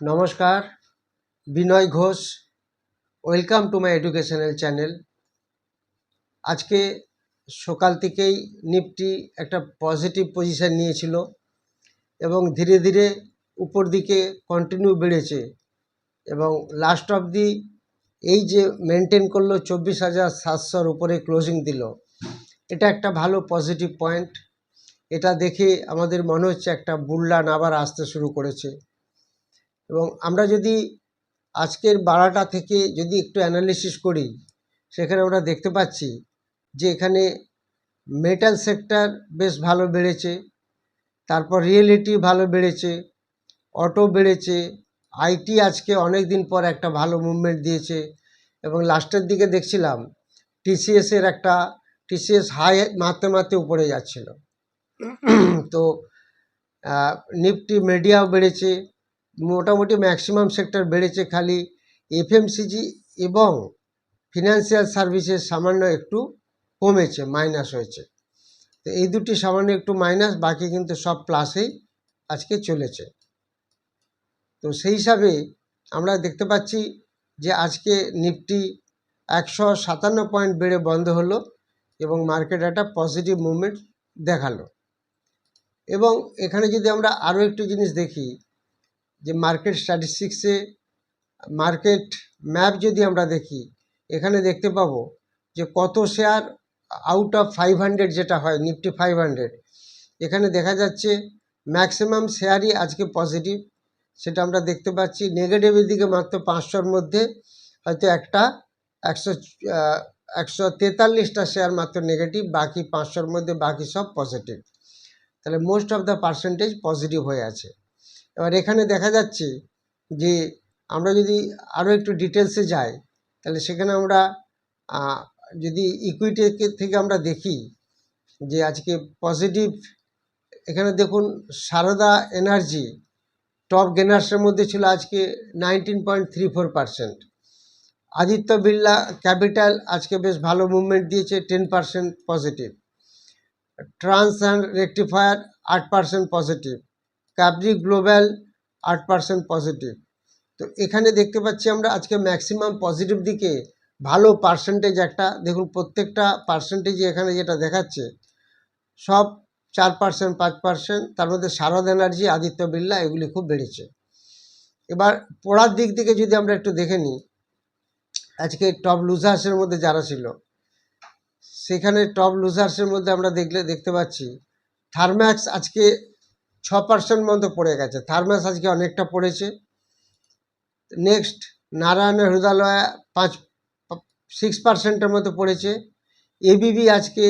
নমস্কার, Binoy Ghosh, welcome to my educational channel. আজকে সকাল থেকেই নিফটি একটা পজিটিভ পজিশন নিয়েছিল এবং ধীরে ধীরে উপর দিকে কন্টিনিউ বেড়েছে এবং লাস্ট অফ দি এই যে মেনটেন করল চব্বিশ হাজার সাতশোর উপরে ক্লোজিং দিল, এটা একটা ভালো পজিটিভ পয়েন্ট এটা দেখে আমাদের মনে হচ্ছে একটা বুল্লান আবার আসতে শুরু করেছে। এবং আমরা যদি আজকের বাড়াটা থেকে যদি একটু অ্যানালিসিস করি সেখানে আমরা দেখতে পাচ্ছি যে এখানে মেটাল সেক্টর বেশ ভালো বেড়েছে তারপর রিয়েলিটি ভালো বেড়েছে অটো বেড়েছে আইটি আজকে অনেক দিন পর একটা ভালো মুভমেন্ট দিয়েছে এবং লাস্টের দিকে দেখছিলাম টিসিএসের একটা টিসিএস হাই মারতে মারতে উপরে যাচ্ছিল। তো নিফটি মিডিয়াও বেড়েছে মোটামুটি ম্যাক্সিমাম সেক্টর বেড়েছে খালি এফএমসিজি এবং ফিনান্সিয়াল সার্ভিসেস সামান্য একটু কমেছে মাইনাস হয়েছে। তো এই দুটি সামান্য একটু মাইনাস বাকি কিন্তু সব প্লাসেই আজকে চলেছে। তো সেই হিসাবে আমরা দেখতে পাচ্ছি যে আজকে নিফটি একশো সাতান্ন পয়েন্ট বেড়ে বন্ধ হলো এবং মার্কেট একটা পজিটিভ মুভমেন্ট দেখাল। এবং এখানে যদি আমরা আরও একটু জিনিস দেখি যে মার্কেট স্ট্যাটিস্টিক্সে মার্কেট ম্যাপ যদি আমরা দেখি, এখানে দেখতে পাবো যে কত share out of five hundred যেটা হয় নিফটি ফাইভ হান্ড্রেড এখানে দেখা যাচ্ছে ম্যাক্সিমাম শেয়ারই আজকে পজিটিভ সেটা আমরা দেখতে পাচ্ছি। নেগেটিভের দিকে মাত্র পাঁচশোর মধ্যে হয়তো একটা, একশো একশো তেতাল্লিশটা শেয়ার মাত্র নেগেটিভ বাকি পাঁচশোর মধ্যে বাকি সব পজিটিভ তাহলে most of the percentage positive হয়ে আছে। এবার এখানে দেখা যাচ্ছে যে আমরা যদি আরও একটু ডিটেলসে যাই, তাহলে সেখানে আমরা যদি ইকুইটি থেকে আমরা দেখি যে আজকে পজিটিভ এখানে দেখুন সারদা এনার্জি টপ গেনার্সের মধ্যে ছিল আজকে nineteen point three four percent Aditya Birla capital আজকে বেশ ভালো মুভমেন্ট দিয়েছে ten percent positive trans and rectifier আট পারসেন্ট পজিটিভ ক্যাবরি গ্লোবাল আট পারসেন্ট পজিটিভ তো এখানে দেখতে পাচ্ছি আমরা আজকে ম্যাক্সিমাম পজিটিভ দিকে ভালো পার্সেন্টেজ একটা, দেখুন প্রত্যেকটা পার্সেন্টেজই এখানে যেটা দেখাচ্ছে, সব চার পার্সেন্ট পাঁচ পার্সেন্ট তার মধ্যে শারদ এনার্জি, আদিত্য বিড়লা এগুলি খুব বেড়েছে। এবার পড়ার দিক থেকে যদি আমরা একটু দেখে নিই, আজকে টপ লুজার্সের মধ্যে যারা ছিল, সেখানে টপ লুজার্সের মধ্যে আমরা দেখলে, দেখতে পাচ্ছি থার্ম্যাক্স আজকে ছ পার্সেন্ট মতো পড়ে গেছে। থার্মাস আজকে অনেকটা পড়েছে। নেক্সট নারায়ণের হৃদয়ালয় পাঁচ সিক্স পার্সেন্টের মতো পড়েছে। এবিবি আজকে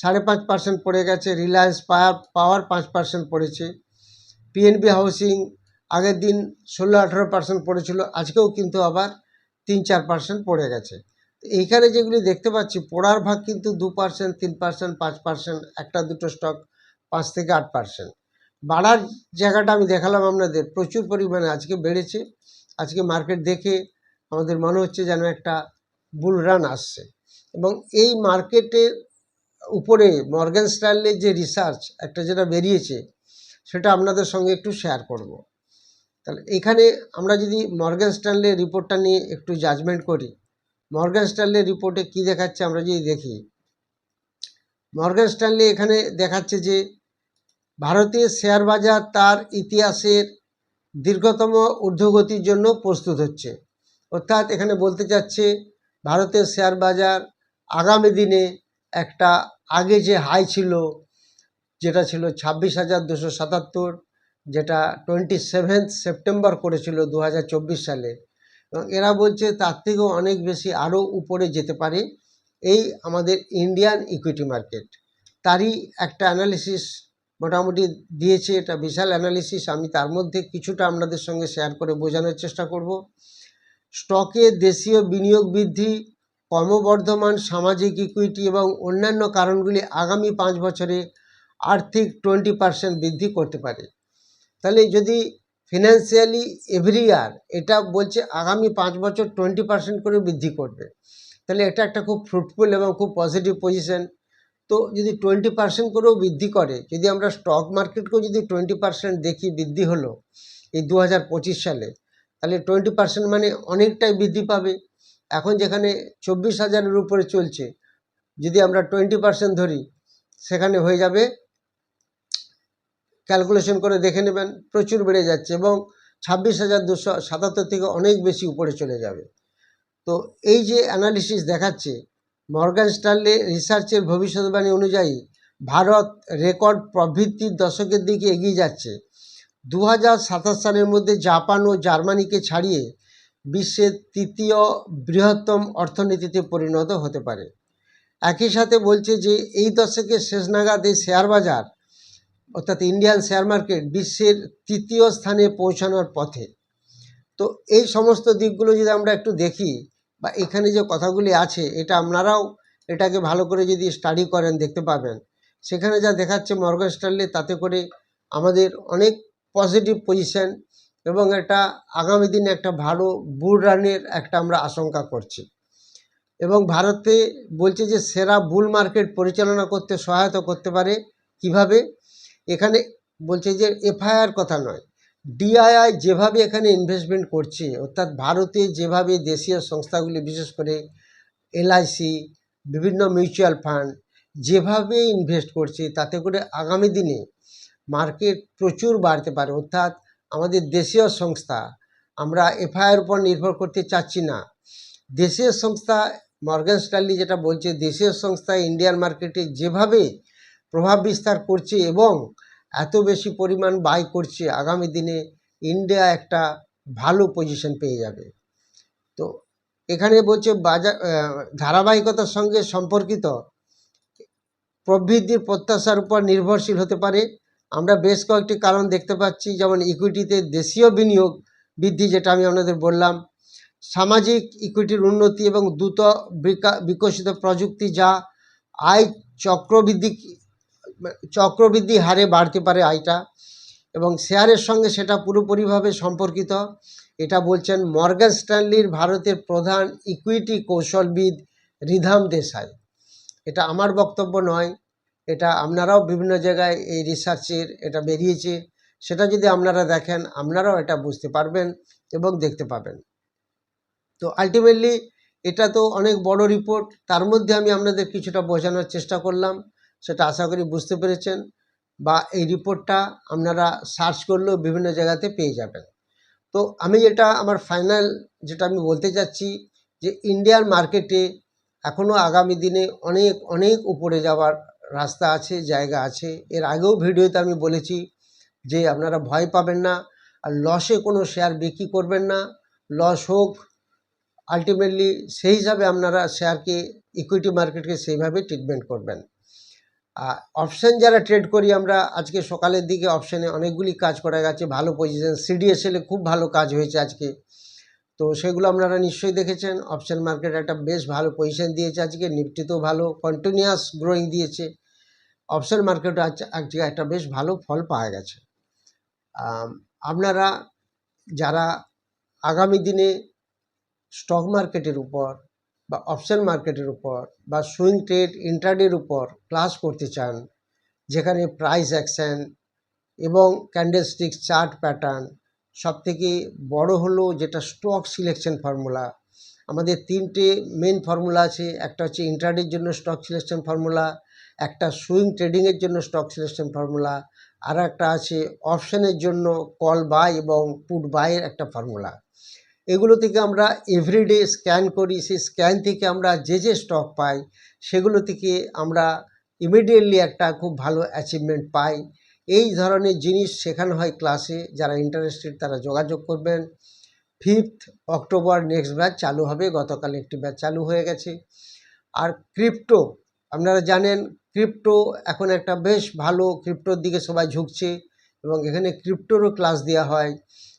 সাড়ে পাঁচ পার্সেন্ট পড়ে গেছে। রিলায়েন্স পাওয়ার পাওয়ার পাঁচ পার্সেন্ট পড়েছে। পিএনবি হাউসিং আগের দিন ষোলো আঠেরো পার্সেন্ট পড়েছিল, আজকেও কিন্তু আবার তিন চার পার্সেন্ট পড়ে গেছে। এইখানে যেগুলি দেখতে পাচ্ছি, পড়ার ভাগ কিন্তু দু পার্সেন্ট তিন পার্সেন্ট পাঁচ পার্সেন্ট একটা দুটো স্টক পাঁচ থেকে আট পার্সেন্ট বাড়ার জায়গাটা আমি দেখালাম আপনাদের। প্রচুর পরিমাণে আজকে বেড়েছে। আজকে মার্কেট দেখে আমাদের মনে হচ্ছে যেন একটা বুল রান আসছে। এবং এই মার্কেটের উপরে মর্গ্যান স্টাইলের যে রিসার্চ একটা যেটা বেরিয়েছে, সেটা আপনাদের সঙ্গে একটু শেয়ার করব। তাহলে এখানে আমরা যদি মর্গ্যান স্ট্যানলের রিপোর্টটা নিয়ে একটু জাজমেন্ট করি মর্গ্যান স্ট্যানলের রিপোর্টে কি দেখাচ্ছে আমরা যদি দেখি। মর্গ্যান স্ট্যানলে এখানে দেখাচ্ছে যে ভারতীয় শেয়ার বাজার তার ইতিহাসের দীর্ঘতম ঊর্ধ্বগতির জন্য প্রস্তুত হচ্ছে। অর্থাৎ এখানে বলতে চাচ্ছে, ভারতের শেয়ার বাজার আগামী দিনে একটা আগে যে হাই ছিল, যেটা ছিল ছাব্বিশ হাজার দুশো সাতাত্তর, যেটা টোয়েন্টি সেভেন্থ সেপ্টেম্বর করেছিল দু হাজার চব্বিশ সালে। এবং এরা বলছে তার থেকেও অনেক বেশি আরও উপরে যেতে পারে এই আমাদের ইন্ডিয়ান ইকুইটি মার্কেট। তারই একটা অ্যানালিসিস মোটামুটি দিয়েছে, এটা বিশাল অ্যানালিসিস আমি তার মধ্যে কিছুটা আপনাদের সঙ্গে শেয়ার করে বোঝানোর চেষ্টা করব। স্টকে দেশীয় বিনিয়োগ বৃদ্ধি, ক্রমবর্ধমান সামাজিক ইকুইটি এবং অন্যান্য কারণগুলি আগামী পাঁচ বছরে আর্থিক টোয়েন্টি পার্সেন্ট বৃদ্ধি করতে পারে। তাহলে যদি ফিনান্সিয়ালি এভরি ইয়ার এটা বলছে আগামী পাঁচ বছর টোয়েন্টি পার্সেন্ট করে বৃদ্ধি করবে, তাহলে এটা একটা খুব ফ্রুটফুল এবং খুব পজিটিভ পজিশন তো যদি টোয়েন্টি পার্সেন্ট করেও বৃদ্ধি করে, যদি আমরা স্টক মার্কেটকেও যদি টোয়েন্টি পার্সেন্ট দেখি বৃদ্ধি হলো এই দু হাজার পঁচিশ সালে, তাহলে টোয়েন্টি পার্সেন্ট মানে অনেকটাই বৃদ্ধি পাবে। এখন যেখানে চব্বিশ হাজারের উপরে চলছে, যদি আমরা টোয়েন্টি পার্সেন্ট ধরি, সেখানে হয়ে যাবে ক্যালকুলেশন করে দেখে নেবেন, প্রচুর বেড়ে যাচ্ছে এবং ছাব্বিশ হাজার দুশো সাতাত্তর থেকে অনেক বেশি উপরে চলে যাবে। তো এই যে অ্যানালিসিস দেখাচ্ছে মর্গান স্টানলে রিসার্চের ভবিষ্যৎবাণী অনুযায়ী ভারত রেকর্ড প্রবৃত্তির দশকের দিকে এগিয়ে যাচ্ছে। দু হাজার সাতাশ সালের মধ্যে জাপান ও জার্মানিকে ছাড়িয়ে বিশ্বের তৃতীয় বৃহত্তম অর্থনীতিতে পরিণত হতে পারে। একই সাথে বলছে যে এই দশকের শেষ নাগাদ এই শেয়ার বাজার, অর্থাৎ ইন্ডিয়ান শেয়ার মার্কেট, বিশ্বের তৃতীয় স্থানে পৌঁছানোর পথে। তো এই সমস্ত দিকগুলো যদি আমরা একটু দেখি বা এখানে যে কথাগুলি আছে, এটা আপনারাও এটাকে ভালো করে যদি স্টাডি করেন, দেখতে পাবেন। সেখানে যা দেখাচ্ছে মর্গান স্টানলে তাতে করে আমাদের অনেক পজিটিভ পজিশন এবং এটা আগামী দিনে একটা ভালো বুল রানের একটা আমরা আশঙ্কা করছি। এবং ভারতে বলছে যে, সেরা বুল মার্কেট পরিচালনা করতে সহায়তা করতে পারে। কীভাবে? এখানে বলছে যে এফআইআর কথা নয়। ডিআইআই যেভাবে এখানে ইনভেস্টমেন্ট করছে, অর্থাৎ ভারতে যেভাবে দেশীয় সংস্থাগুলি, বিশেষ করে এলআইসি বিভিন্ন মিউচুয়াল ফান্ড যেভাবে ইনভেস্ট করছে, তাতে করে আগামী দিনে মার্কেট প্রচুর বাড়তে পারে। অর্থাৎ আমাদের দেশীয় সংস্থা, আমরা এফআইআর উপর নির্ভর করতে চাচ্ছি না। দেশীয় সংস্থা মর্গান স্টানলি যেটা বলছে, দেশীয় সংস্থা ইন্ডিয়ান মার্কেটে যেভাবে প্রভাব বিস্তার করছে এবং এত বেশি পরিমাণ বাই করছে, আগামী দিনে ইন্ডিয়া একটা ভালো পজিশন পেয়ে যাবে। তো এখানে বলছে বাজার ধারাবাহিকতার সঙ্গে সম্পর্কিত। প্রবৃদ্ধির প্রত্যাশার উপর নির্ভরশীল হতে পারে। আমরা বেশ কয়েকটি কারণ দেখতে পাচ্ছি, যেমন ইকুইটিতে দেশীয় বিনিয়োগ বৃদ্ধি যেটা আমি আপনাদের বললাম, সামাজিক ইকুইটির উন্নতি এবং দ্রুত বিকশিত প্রযুক্তি যা আয় চক্রবৃদ্ধি চক্রবৃদ্ধি হারে বাড়তে পারে আয়টা এবং শেয়ারের সঙ্গে সেটা পুরোপুরিভাবে সম্পর্কিত। এটা বলছেন মর্গান স্ট্যানলির ভারতের প্রধান ইকুইটি কৌশলবিদ রিধাম দেশাই। এটা আমার বক্তব্য নয়, এটা আপনারাও বিভিন্ন জায়গায় এই রিসার্চের এটা বেরিয়েছে। সেটা যদি আপনারা দেখেন, আপনারাও এটা বুঝতে পারবেন এবং দেখতে পাবেন। তো আলটিমেটলি এটা তো অনেক বড় রিপোর্ট তার মধ্যে আমি আপনাদের কিছুটা বোঝানোর চেষ্টা করলাম। সেটা আশা করি বুঝতে পেরেছেন বা এই রিপোর্টটা আপনারা সার্চ করলেও বিভিন্ন জায়গাতে পেয়ে যাবেন। তো আমি যেটা আমার ফাইনাল যেটা আমি বলতে চাচ্ছি যে ইন্ডিয়ান মার্কেটে এখনও আগামী দিনে অনেক অনেক উপরে যাওয়ার রাস্তা আছে, জায়গা আছে। এর আগেও ভিডিওতে আমি বলেছি যে আপনারা ভয় পাবেন না আর লসে কোনো শেয়ার বিক্রি করবেন না। লস হোক আলটিমেটলি সেই হিসাবে আপনারা শেয়ারকে ইকুইটি মার্কেটকে সেইভাবে ট্রিটমেন্ট করবেন। অপশান যারা ট্রেড করি আমরা, আজকে সকালের দিকে অপশানে অনেকগুলি কাজ করা গেছে, ভালো পজিশন সিডিএসএলে খুব ভালো কাজ হয়েছে আজকে। তো সেগুলো আপনারা নিশ্চয়ই দেখেছেন অপশান মার্কেট একটা বেশ ভালো পজিশন দিয়েছে আজকে নিফটিতেও ভালো কন্টিনিউয়াস গ্রোয়িং দিয়েছে। অপশান মার্কেট আজ, আজকে একটা বেশ ভালো ফল পাওয়া গেছে। আপনারা যারা আগামী দিনে স্টক মার্কেটের উপর বা অপশন মার্কেটের উপর বা সুইং ট্রেড ইন্টারডের উপর ক্লাস করতে চান, যেখানে প্রাইস অ্যাকশন এবং ক্যান্ডেলস্টিক চার্ট প্যাটার্ন সবথেকে বড় হলো যেটা স্টক সিলেকশন ফর্মুলা আমাদের তিনটে মেন ফর্মুলা আছে, একটা হচ্ছে ইন্টারডের জন্য স্টক সিলেকশন ফর্মুলা একটা সুইং ট্রেডিংয়ের জন্য স্টক সিলেকশন ফর্মুলা আর একটা আছে অপশনের জন্য কল বাই এবং পুট বাইয়ের একটা ফর্মুলা এগুলো থেকে আমরা এভরিডে স্ক্যান করি, সেই স্ক্যান থেকে আমরা যে যে স্টক পাই, সেগুলো থেকে আমরা ইমিডিয়েটলি একটা খুব ভালো অ্যাচিভমেন্ট পাই। এই ধরনের জিনিস শেখানো হয় ক্লাসে যারা ইন্টারেস্টেড তারা যোগাযোগ করবেন। ফিফথ অক্টোবর নেক্সট ব্যাচ চালু হবে, গতকাল একটি ব্যাচ চালু হয়ে গেছে। আর ক্রিপ্টো আপনারা জানেন ক্রিপ্টো এখন একটা বেশ ভালো ক্রিপ্টোর দিকে সবাই ঝুঁকছে এবং এখানে ক্রিপ্টোরও ক্লাস দেওয়া হয়।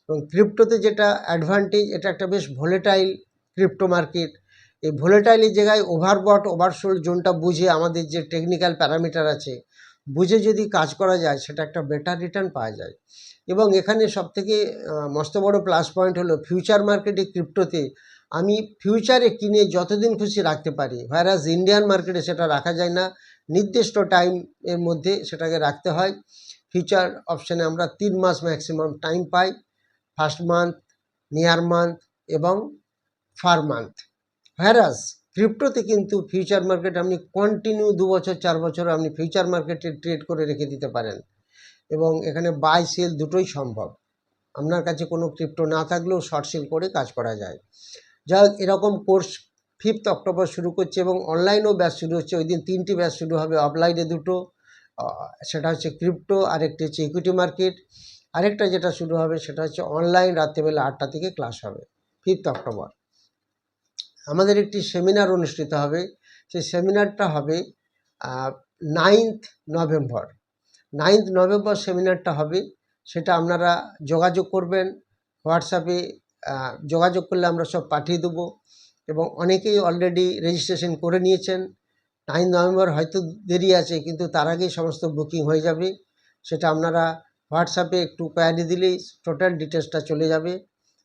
এবং ক্রিপ্টোতে যেটা অ্যাডভান্টেজ এটা একটা বেশ ভোলেটাইল ক্রিপ্টো মার্কেট এই ভোলেটাইলের জায়গায় ওভারবট ওভারসোল্ড জোনটা বুঝে আমাদের যে টেকনিক্যাল প্যারামিটার আছে বুঝে যদি কাজ করা যায় সেটা একটা বেটার রিটার্ন পাওয়া যায়। এবং এখানে সবথেকে আহ, মস্ত বড় প্লাস পয়েন্ট হলো ফিউচার মার্কেটে ক্রিপ্টোতে আমি ফিউচারে কিনে যতদিন খুশি রাখতে পারি। ভাইরাস ইন্ডিয়ান মার্কেটে সেটা রাখা যায় না। নির্দিষ্ট টাইম এর মধ্যে সেটাকে রাখতে হয়। ফিউচার অপশানে আমরা তিন মাস ম্যাক্সিমাম টাইম পাই। ফার্স্ট মান্থ, নিয়ার মান্থ এবং ফার মান্থ। হ্যারাস ক্রিপ্টোতে কিন্তু ফিউচার মার্কেট আপনি কন্টিনিউ দু বছর, চার বছর আপনি ফিউচার মার্কেটে ট্রেড করে রেখে দিতে পারেন। এবং এখানে বাই সেল দুটোই সম্ভব। আপনার কাছে কোনো ক্রিপ্টো না থাকলেও শর্ট সেল করে কাজ করা যায়। হোক, এরকম কোর্স ফিফথ অক্টোবর শুরু করছে এবং অনলাইনেও ব্যাচ শুরু হচ্ছে। ওই দিন তিনটি ব্যাচ শুরু হবে অফলাইনে দুটো। সেটা হচ্ছে ক্রিপ্টো আরেকটি হচ্ছে ইকুইটি মার্কেট আরেকটা যেটা শুরু হবে সেটা হচ্ছে অনলাইন রাত্রেবেলা আটটা থেকে ক্লাস হবে ফিফথ অক্টোবর আমাদের একটি সেমিনার অনুষ্ঠিত হবে, সেই সেমিনারটা হবে নাইন্থ নভেম্বর নাইন্থ নভেম্বর সেমিনারটা হবে, সেটা আপনারা যোগাযোগ করবেন হোয়াটসঅ্যাপে যোগাযোগ করলে আমরা সব পাঠিয়ে দেবো এবং অনেকেই অলরেডি রেজিস্ট্রেশন করে নিয়েছেন। নাইন নভেম্বর হয়তো দেরি আছে, কিন্তু তার আগেই সমস্ত বুকিং হয়ে যাবে, সেটা আপনারা হোয়াটসঅ্যাপে একটু কোয়ারি দিলেই টোটাল ডিটেলসটা চলে যাবে।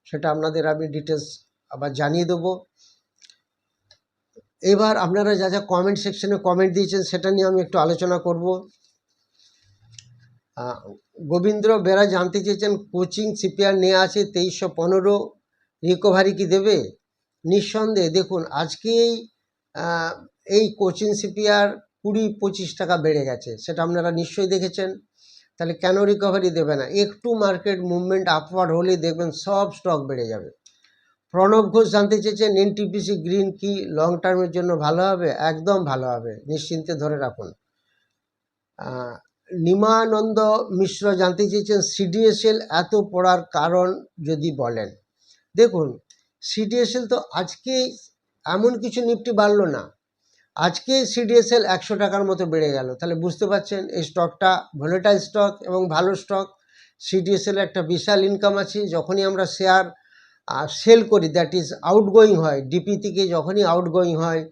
সেটা আপনাদের আমি ডিটেলস আবার জানিয়ে দেবো। এবার আপনারা যা যা কমেন্ট সেকশনে কমেন্ট দিয়েছেন, সেটা নিয়ে আমি একটু আলোচনা করব। গোবিন্দ্র বেরা জানতে চেয়েছেন কোচিং সিপিআর নিয়ে আছে তেইশশো পনেরো রিকভারি কি দেবে? নিঃসন্দেহে, দেখুন, আজকেই এই কোচিং সিপিআর কুড়ি পঁচিশ টাকা বেড়ে গেছে। সেটা আপনারা নিশ্চয়ই দেখেছেন। তাহলে কেন রিকভারি দেবে না? একটু মার্কেট মুভমেন্ট আপওয়ার্ড হলেই দেখবেন সব স্টক বেড়ে যাবে। প্রণব ঘোষ জানতে চেয়েছেন এনটিপিসি গ্রিন কি লং টার্মের জন্য ভালো হবে? একদম ভালো হবে, নিশ্চিন্তে ধরে রাখুন। নিমানন্দ মিশ্র জানতে চেয়েছেন সিডিএসএল এত পড়ার কারণ যদি বলেন। দেখুন সিডিএসএল তো আজকে এমন কিছু নিফটি বাড়লো না। আজকে সিডিএসএল একশো টাকার মতো বেড়ে গেল। তাহলে বুঝতে পারছেন, এই স্টকটা ভোলেটাইল স্টক এবং ভালো স্টক। সিডিএসএল একটা বিশাল ইনকাম আছে, যখনই আমরা শেয়ার সেল করি দ্যাট ইজ আউটগোয়িং হয় ডিপি থেকে যখনই আউটগোয়িং হয়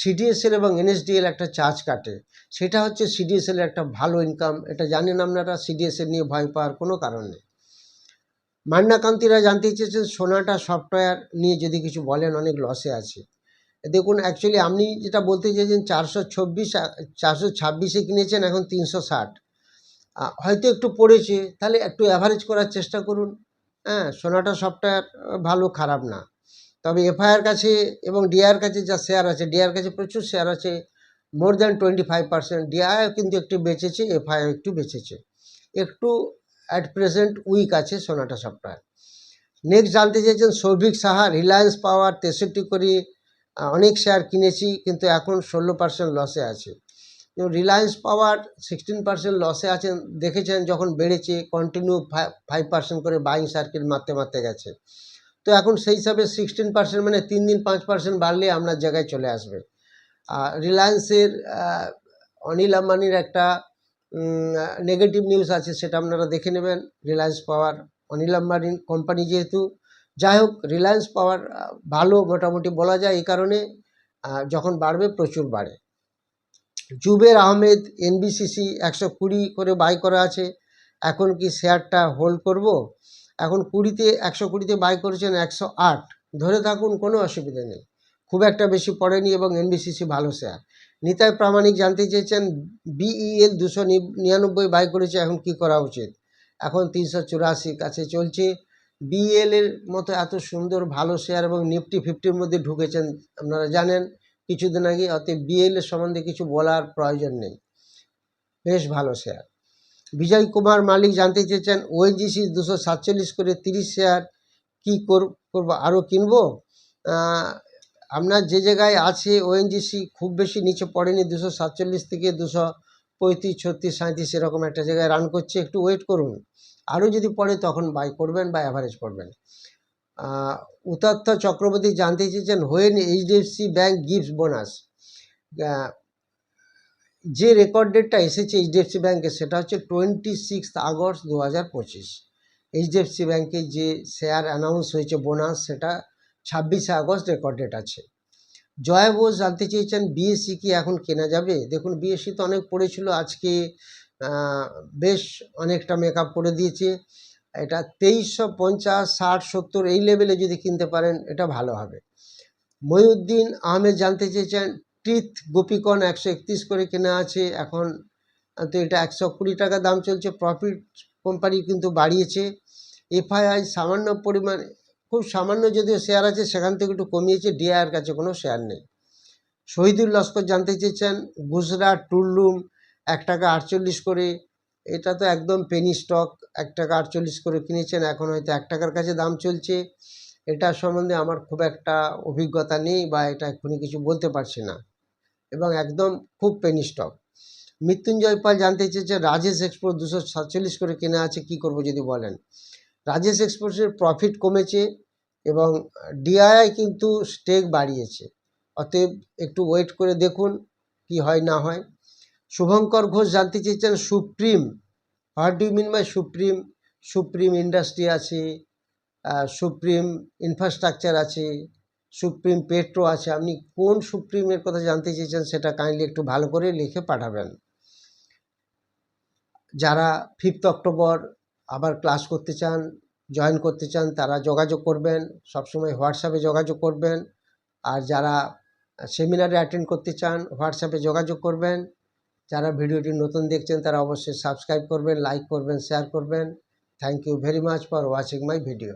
সিডিএসএল এবং এনএসডিএল একটা চার্জ কাটে। সেটা হচ্ছে সিডিএসএল একটা ভালো ইনকাম এটা জানেন আপনারা সিডিএসএল নিয়ে ভয় পাওয়ার কোনো কারণ নেই। মান্নাকান্তিরা জানতে চেয়েছেন, সোনাটা সফটওয়্যার নিয়ে যদি কিছু বলেন, অনেক লসে আছে। দেখুন অ্যাকচুয়ালি আপনি যেটা বলতে চেয়েছেন, চারশো চব্বিশ, চারশো ছাব্বিশে কিনেছেন, এখন তিনশো ষাট। হয়তো একটু পড়েছে, তাহলে একটু অ্যাভারেজ করার চেষ্টা করুন। হ্যাঁ সোনাটা সফটওয়্যার ভালো, খারাপ না। তবে এফআইআর কাছে এবং ডিআর কাছে যা শেয়ার আছে ডিআর কাছে প্রচুর শেয়ার আছে more than twenty five percent DI কিন্তু একটু বেঁচেছে, এফআইআর একটু বেঁচেছে। একটু অ্যাট প্রেজেন্ট উইক আছে সোনাটা সফটওয়্যার নেক্সট জানতে চেয়েছেন, সৌভিক সাহা রিলায়েন্স পাওয়ার তেষট্টি করে অনেক শেয়ার কিনেছি, কিন্তু এখন ষোলো পার্সেন্ট লসে আছে। রিলায়েন্স পাওয়ার সিক্সটিন পার্সেন্ট লসে আছেন। দেখেছেন যখন বেড়েছে কন্টিনিউ ফাইভ পার্সেন্ট করে বাইং সার্কিট মারতে মারতে গেছে। তো এখন সেই হিসাবে সিক্সটিন পার্সেন্ট মানে তিন দিন পাঁচ পার্সেন্ট বাড়লে আপনার জায়গায় চলে আসবে। আর রিলায়েন্সের অনিল আম্বানির একটা নেগেটিভ নিউজ আছে, সেটা আপনারা দেখে নেবেন। Reliance power Anil Ambani company যেহেতু যাই হোক রিলায়েন্স পাওয়ার ভালো মোটামুটি বলা যায় এই কারণে যখন বাড়বে প্রচুর বাড়ে। জুবের আহমেদ, এনবিসিসি একশো কুড়ি করে বাই করা আছে। এখন কি শেয়ারটা হোল্ড করব? এখন কুড়িতে, একশো কুড়িতে বাই করেছেন একশো আট। ধরে থাকুন, কোনো অসুবিধা নেই। খুব একটা বেশি পড়েনি এবং এনবিসিসি ভালো শেয়ার। নিতাই প্রামাণিক জানতে চেয়েছেন, বিইএল দুশো নিরানব্বই বাই করেছে, এখন কি করা উচিত? এখন তিনশো চুরাশি কাছে চলছে। বিএল এর মতো এত সুন্দর, ভালো শেয়ার এবং নিফটি ফিফটির মধ্যে ঢুকেছেন, আপনারা জানেন। কিছুদিন আগে অতএব বিএল এর সম্বন্ধে কিছু বলার প্রয়োজন নেই। বেশ ভালো শেয়ার বিজয় কুমার মালিক জানতে চেয়েছেন ওএনজিসি দুশো সাতচল্লিশ করে তিরিশ শেয়ার কী করব আরও কিনবো? আপনার যে জায়গায় আছে ওএনজিসি খুব বেশি নিচে পড়েনি, দুশো সাতচল্লিশ থেকে দুশো পঁয়ত্রিশ, ছত্রিশ সাঁত্রিশ এরকম একটা জায়গায় রান করছে। একটু ওয়েট করুন। আরও যদি পড়ে তখন বাই করবেন বা অ্যাভারেজ করবেন। আহ, চক্রবর্তী জানতে চেয়েছেন when HDFC bank gives bonus যে রেকর্ড ডেটটা এসেছে এইচডিএফসি ব্যাঙ্কে সেটা হচ্ছে টোয়েন্টি সিক্স আগস্ট দু হাজার পঁচিশ এইচডিএফসি ব্যাংকে যে শেয়ার অ্যানাউন্স হয়েছে বোনাস সেটা ছাব্বিশে আগস্ট রেকর্ড ডেট আছে। জয় বোস জানতে চেয়েছেন বিএসসি কি এখন কেনা যাবে? দেখুন বিএসসি তো অনেক পড়েছিল আজকে। বেশ অনেকটা মেকআপ করে দিয়েছে। এটা তেইশশো পঞ্চাশ, ষাট, সত্তর এই লেভেলে যদি কিনতে পারেন, এটা ভালো হবে। মহিউদ্দিন আহমেদ জানতে চেয়েছেন, টিথ গোপীকণ একশো একত্রিশ করে কেনা আছে, এখন তো এটা একশো কুড়ি টাকা দাম চলছে প্রফিট কোম্পানি কিন্তু বাড়িয়েছে। এফআইআই সামান্য পরিমাণ, খুব সামান্য যদিও শেয়ার আছে, সেখান থেকে একটু কমিয়েছে ডিআইয়ের কাছে কোনো শেয়ার নেই। শহীদুল লস্কর জানতে চেয়েছেন, গুজরাট টুরলুম এক টাকা আটচল্লিশ করে, এটা তো একদম পেনি স্টক এক টাকা আটচল্লিশ করে কিনেছেন, এখন হয়তো এক টাকার কাছে দাম চলছে। এটা সম্বন্ধে আমার খুব একটা অভিজ্ঞতা নেই বা এটা এক্ষুনি কিছু বলতে পারছি না। এবং একদম খুব পেনি স্টক মৃত্যুঞ্জয় পাল জানতে চেয়েছে, রাজেশ এক্সপোর্ট দুশো সাতচল্লিশ করে কেনা আছে, কি করব যদি বলেন? রাজেশ এক্সপোর্টের প্রফিট কমেছে এবং ডিআইআই কিন্তু স্টেক বাড়িয়েছে। অতএব একটু ওয়েট করে দেখুন, কি হয় না হয়। শুভঙ্কর ঘোষ জানতে চেয়েছেন, Supreme what do mean by Supreme? Supreme industry আছে সুপ্রিম ইনফ্রাস্ট্রাকচার আছে, সুপ্রিম পেট্রো আছে। আপনি কোন সুপ্রিমের কথা জানতে চেয়েছেন সেটা কাইন্ডলি একটু ভালো করে লিখে পাঠাবেন। যারা ফিফথ অক্টোবর আবার ক্লাস করতে চান জয়েন করতে চান, তারা যোগাযোগ করবেন, সবসময় হোয়াটসঅ্যাপে যোগাযোগ করবেন। আর যারা সেমিনারে অ্যাটেন্ড করতে চান, হোয়াটসঅ্যাপে যোগাযোগ করবেন। যারা ভিডিওটি নতুন দেখছেন, তারা অবশ্যই সাবস্ক্রাইব করবেন লাইক করবেন শেয়ার করবেন। Thank you very much for watching my video